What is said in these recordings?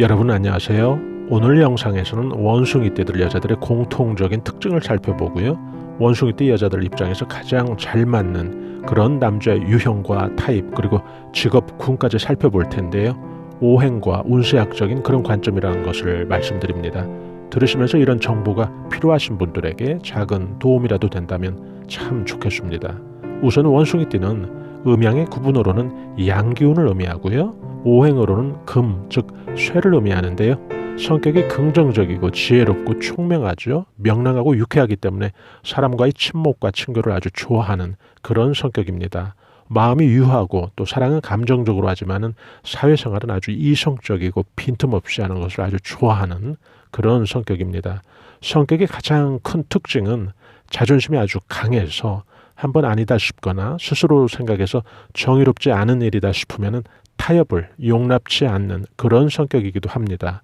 여러분 안녕하세요. 오늘 영상에서는 원숭이 떼들 여자들의 공통적인 특징을 살펴보고요. 원숭이 떼 여자들 입장에서 가장 잘 맞는 그런 남자의 유형과 타입 그리고 직업 군까지 살펴볼 텐데요. 오행과 운세학적인 그런 관점이라는 것을 말씀드립니다. 들으시면서 이런 정보가 필요하신 분들에게 작은 도움이라도 된다면 참 좋겠습니다. 우선 원숭이 띠는 음양의 구분으로는 양기운을 의미하고요. 오행으로는 금, 즉 쇠를 의미하는데요. 성격이 긍정적이고 지혜롭고 총명하죠. 명랑하고 유쾌하기 때문에 사람과의 친목과 친교를 아주 좋아하는 그런 성격입니다. 마음이 유하고 또 사랑은 감정적으로 하지만은 사회생활은 아주 이성적이고 빈틈없이 하는 것을 아주 좋아하는 그런 성격입니다. 성격의 가장 큰 특징은 자존심이 아주 강해서 한번 아니다 싶거나 스스로 생각해서 정의롭지 않은 일이다 싶으면은 타협을 용납치 않는 그런 성격이기도 합니다.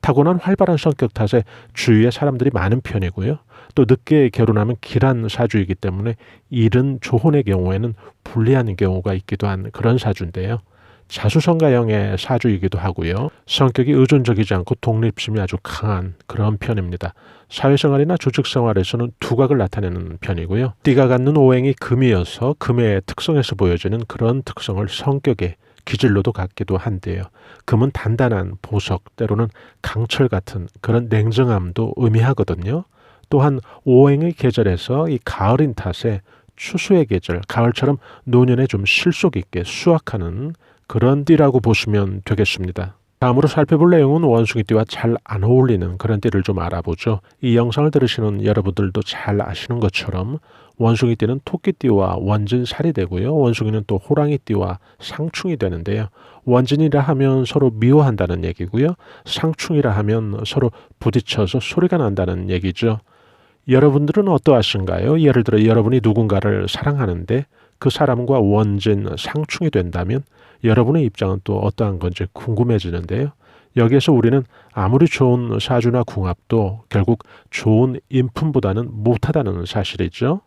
타고난 활발한 성격 탓에 주위에 사람들이 많은 편이고요. 또 늦게 결혼하면 길한 사주이기 때문에 이른 조혼의 경우에는 불리한 경우가 있기도 한 그런 사주인데요. 자수성가형의 사주이기도 하고요. 성격이 의존적이지 않고 독립심이 아주 강한 그런 편입니다. 사회생활이나 조직생활에서는 두각을 나타내는 편이고요. 띠가 갖는 오행이 금이어서 금의 특성에서 보여지는 그런 특성을 성격에 기질로도 갖기도 한데요. 금은 단단한 보석, 때로는 강철 같은 그런 냉정함도 의미하거든요. 또한 오행의 계절에서 이 가을인 탓에 추수의 계절, 가을처럼 노년에 좀 실속 있게 수확하는 그런 띠라고 보시면 되겠습니다. 다음으로 살펴볼 내용은 원숭이 띠와 잘 안 어울리는 그런 띠를 좀 알아보죠. 이 영상을 들으시는 여러분들도 잘 아시는 것처럼 원숭이 띠는 토끼 띠와 원진살이 되고요. 원숭이는 또 호랑이 띠와 상충이 되는데요. 원진이라 하면 서로 미워한다는 얘기고요. 상충이라 하면 서로 부딪혀서 소리가 난다는 얘기죠. 여러분들은 어떠하신가요? 예를 들어 여러분이 누군가를 사랑하는데 그 사람과 원진, 상충이 된다면 여러분의 입장은 또 어떠한 건지 궁금해지는데요. 여기에서 우리는 아무리 좋은 사주나 궁합도 결국 좋은 인품보다는 못하다는 사실이죠.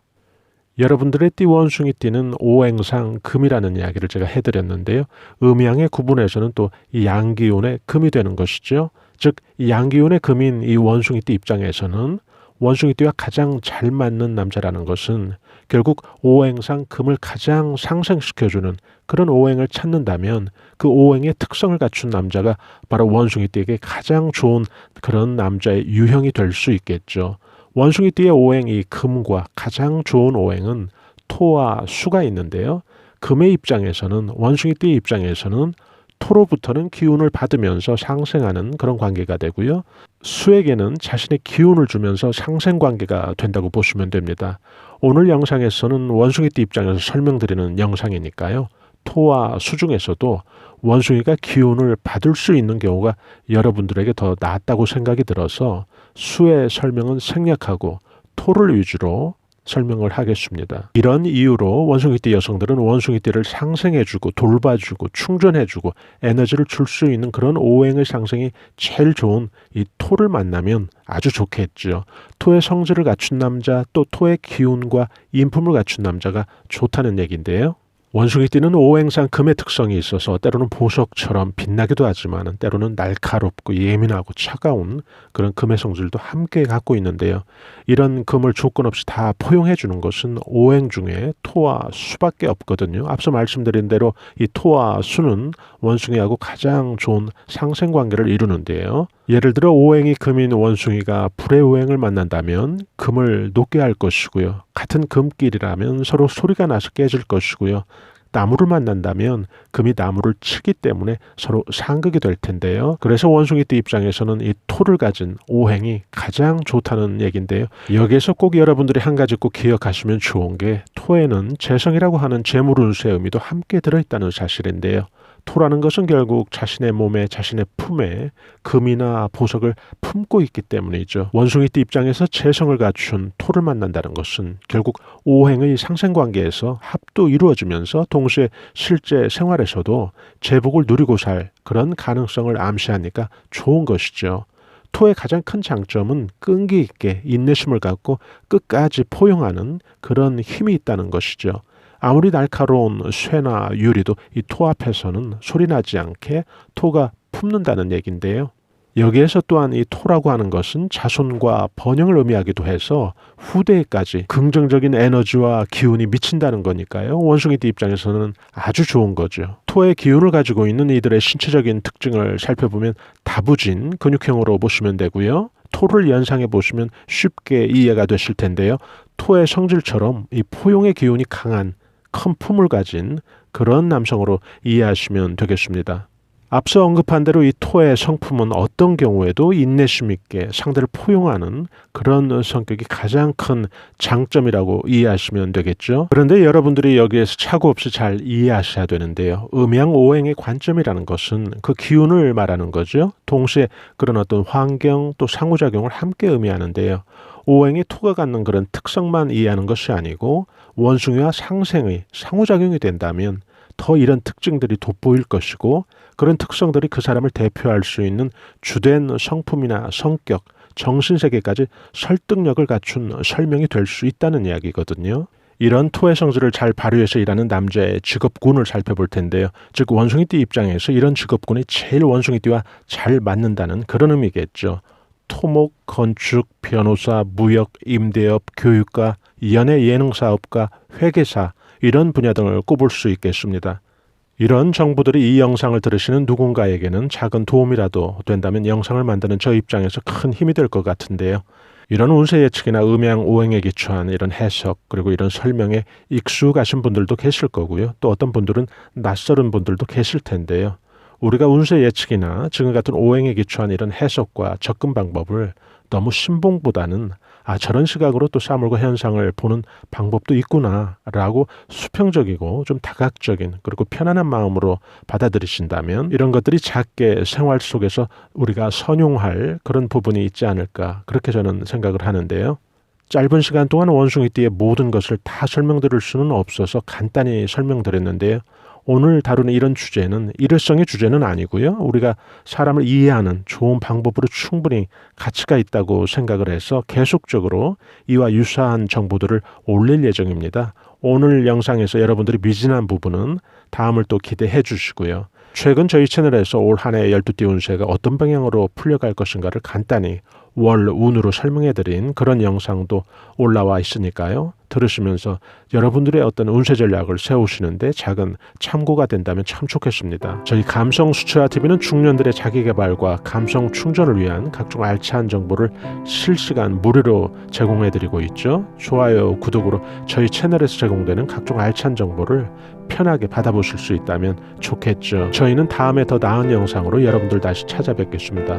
여러분들의 띠 원숭이 띠는 오행상 금이라는 이야기를 제가 해드렸는데요. 음양의 구분에서는 또 이 양기운의 금이 되는 것이죠. 즉, 이 양기운의 금인 이 원숭이 띠 입장에서는 원숭이 띠와 가장 잘 맞는 남자라는 것은 결국 오행상 금을 가장 상승시켜주는 그런 오행을 찾는다면 그 오행의 특성을 갖춘 남자가 바로 원숭이 띠에게 가장 좋은 그런 남자의 유형이 될 수 있겠죠. 원숭이 띠의 오행이 금과 가장 좋은 오행은 토와 수가 있는데요. 금의 입장에서는 원숭이 띠의 입장에서는 토로부터는 기운을 받으면서 상생하는 그런 관계가 되고요. 수에게는 자신의 기운을 주면서 상생 관계가 된다고 보시면 됩니다. 오늘 영상에서는 원숭이띠 입장에서 설명드리는 영상이니까요. 토와 수 중에서도 원숭이가 기운을 받을 수 있는 경우가 여러분들에게 더 낫다고 생각이 들어서 수의 설명은 생략하고 토를 위주로 설명을 하겠습니다. 이런 이유로 원숭이띠 여성들은 원숭이띠를 상생해주고 돌봐주고 충전해주고 에너지를 줄 수 있는 그런 오행의 상승이 제일 좋은 이 토를 만나면 아주 좋겠죠. 토의 성질을 갖춘 남자 또 토의 기운과 인품을 갖춘 남자가 좋다는 얘기인데요. 원숭이 띠는 오행상 금의 특성이 있어서 때로는 보석처럼 빛나기도 하지만 때로는 날카롭고 예민하고 차가운 그런 금의 성질도 함께 갖고 있는데요. 이런 금을 조건 없이 다 포용해 주는 것은 오행 중에 토와 수밖에 없거든요. 앞서 말씀드린 대로 이 토와 수는 원숭이하고 가장 좋은 상생 관계를 이루는데요. 예를 들어 오행이 금인 원숭이가 불의 오행을 만난다면 금을 녹게 할 것이고요. 같은 금길이라면 서로 소리가 나서 깨질 것이고요. 나무를 만난다면 금이 나무를 치기 때문에 서로 상극이 될 텐데요. 그래서 원숭이띠 입장에서는 이 토를 가진 오행이 가장 좋다는 얘기인데요. 여기에서 꼭 여러분들이 한 가지 꼭 기억하시면 좋은 게 토에는 재성이라고 하는 재물 운수의 의미도 함께 들어있다는 사실인데요. 토라는 것은 결국 자신의 몸에 자신의 품에 금이나 보석을 품고 있기 때문이죠. 원숭이띠 입장에서 재성을 갖춘 토를 만난다는 것은 결국 오행의 상생관계에서 합도 이루어지면서 동시에 실제 생활에서도 제복을 누리고 살 그런 가능성을 암시하니까 좋은 것이죠. 토의 가장 큰 장점은 끈기 있게 인내심을 갖고 끝까지 포용하는 그런 힘이 있다는 것이죠. 아무리 날카로운 쇠나 유리도 이 토 앞에서는 소리 나지 않게 토가 품는다는 얘기인데요. 여기에서 또한 이 토라고 하는 것은 자손과 번영을 의미하기도 해서 후대에까지 긍정적인 에너지와 기운이 미친다는 거니까요. 원숭이띠 입장에서는 아주 좋은 거죠. 토의 기운을 가지고 있는 이들의 신체적인 특징을 살펴보면 다부진 근육형으로 보시면 되고요. 토를 연상해 보시면 쉽게 이해가 되실 텐데요. 토의 성질처럼 이 포용의 기운이 강한 큰 품을 가진 그런 남성으로 이해하시면 되겠습니다. 앞서 언급한 대로 이 토의 성품은 어떤 경우에도 인내심 있게 상대를 포용하는 그런 성격이 가장 큰 장점이라고 이해하시면 되겠죠. 그런데 여러분들이 여기에서 차고 없이 잘 이해하셔야 되는데요. 음양 오행의 관점이라는 것은 그 기운을 말하는 거죠. 동시에 그런 어떤 환경 또 상호작용을 함께 의미하는데요. 오행이 토가 갖는 그런 특성만 이해하는 것이 아니고 원숭이와 상생의 상호작용이 된다면 더 이런 특징들이 돋보일 것이고 그런 특성들이 그 사람을 대표할 수 있는 주된 성품이나 성격, 정신세계까지 설득력을 갖춘 설명이 될 수 있다는 이야기거든요. 이런 토의 성질을 잘 발휘해서 일하는 남자의 직업군을 살펴볼 텐데요. 즉 원숭이띠 입장에서 이런 직업군이 제일 원숭이띠와 잘 맞는다는 그런 의미겠죠. 토목, 건축, 변호사, 무역, 임대업, 교육가, 연예 예능 사업가, 회계사 이런 분야 등을 꼽을 수 있겠습니다. 이런 정보들이 이 영상을 들으시는 누군가에게는 작은 도움이라도 된다면 영상을 만드는 저 입장에서 큰 힘이 될 것 같은데요. 이런 운세 예측이나 음양 오행에 기초한 이런 해석 그리고 이런 설명에 익숙하신 분들도 계실 거고요. 또 어떤 분들은 낯설은 분들도 계실 텐데요. 우리가 운세 예측이나 지금 같은 오행에 기초한 이런 해석과 접근 방법을 너무 신봉보다는 아 저런 시각으로 또 사물과 현상을 보는 방법도 있구나라고 수평적이고 좀 다각적인 그리고 편안한 마음으로 받아들이신다면 이런 것들이 작게 생활 속에서 우리가 선용할 그런 부분이 있지 않을까 그렇게 저는 생각을 하는데요. 짧은 시간 동안 원숭이띠의 모든 것을 다 설명드릴 수는 없어서 간단히 설명드렸는데요. 오늘 다루는 이런 주제는 일회성의 주제는 아니고요. 우리가 사람을 이해하는 좋은 방법으로 충분히 가치가 있다고 생각을 해서 계속적으로 이와 유사한 정보들을 올릴 예정입니다. 오늘 영상에서 여러분들이 미진한 부분은 다음을 또 기대해 주시고요. 최근 저희 채널에서 올 한해 12띠 운세가 어떤 방향으로 풀려갈 것인가를 간단히 월 운으로 설명해 드린 그런 영상도 올라와 있으니까요. 들으시면서 여러분들의 어떤 운세 전략을 세우시는데 작은 참고가 된다면 참 좋겠습니다. 저희 감성 수채화 TV는 중년들의 자기 개발과 감성 충전을 위한 각종 알찬 정보를 실시간 무료로 제공해 드리고 있죠. 좋아요, 구독으로 저희 채널에서 제공되는 각종 알찬 정보를 편하게 받아보실 수 있다면 좋겠죠. 저희는 다음에 더 나은 영상으로 여러분들 다시 찾아뵙겠습니다.